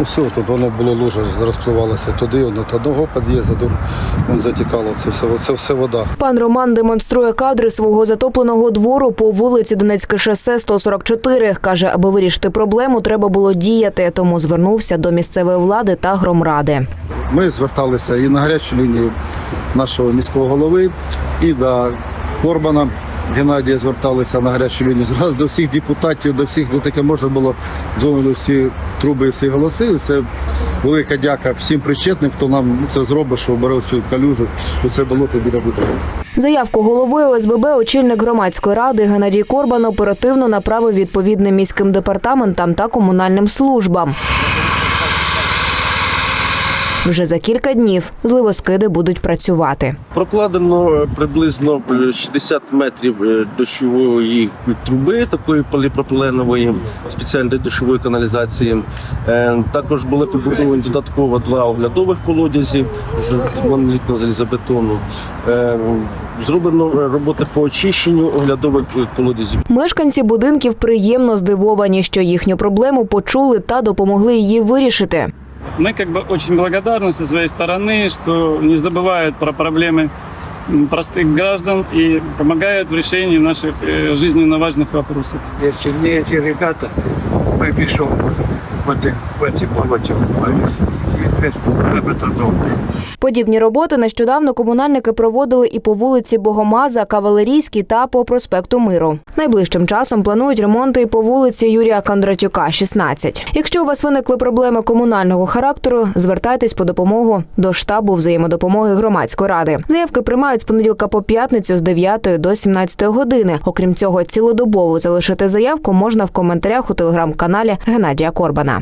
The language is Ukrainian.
Все, тут воно було лужа, розпливалося туди, воно до одного під'їзду, вон затікало це все, це все вода. Пан Роман демонструє кадри свого затопленого двору по вулиці Донецьке шосе 144. Каже, аби вирішити проблему, треба було діяти, тому звернувся до місцевої влади та громради. Ми зверталися і на гарячу лінію нашого міського голови, і до Корбана. Геннадія зверталися на гарячу лінію. Зразу до всіх депутатів, до всіх, де таке можна було, дзвонили всі труби всі голоси. Це велика дяка всім причетним, хто нам це зробить, що обере цю калюжу, це болото біля будинку. Заявку голови ОСББ очільник громадської ради Геннадій Корбан оперативно направив відповідним міським департаментам та комунальним службам. Вже за кілька днів зливоскиди будуть працювати. Прокладено е, приблизно е, 60 метрів е, дощової труби, такої поліпропиленової спеціальної дощової каналізації. Е, Також були побудовані додатково два оглядових колодязі з монолітного залізобетону. Е, Зроблено е, роботи по очищенню оглядових е, колодязів. Мешканці будинків приємно здивовані, що їхню проблему почули та допомогли її вирішити. Мы как бы очень благодарны со своей стороны, что не забывают про проблемы м, простых граждан и помогают в решении наших э, жизненно важных вопросов. Если не эти ребята, мы пішов в эти, в эти болоте впались. Естественно, это добре. Подібні роботи нещодавно комунальники проводили і по вулиці Богомаза, Кавалерійській та по проспекту Миру. Найближчим часом планують ремонти і по вулиці Юрія Кондратюка, 16. Якщо у вас виникли проблеми комунального характеру, звертайтесь по допомогу до штабу взаємодопомоги громадської ради. Заявки приймають з понеділка по п'ятницю з 9 до 17 години. Окрім цього, цілодобово залишити заявку можна в коментарях у телеграм-каналі Геннадія Корбана.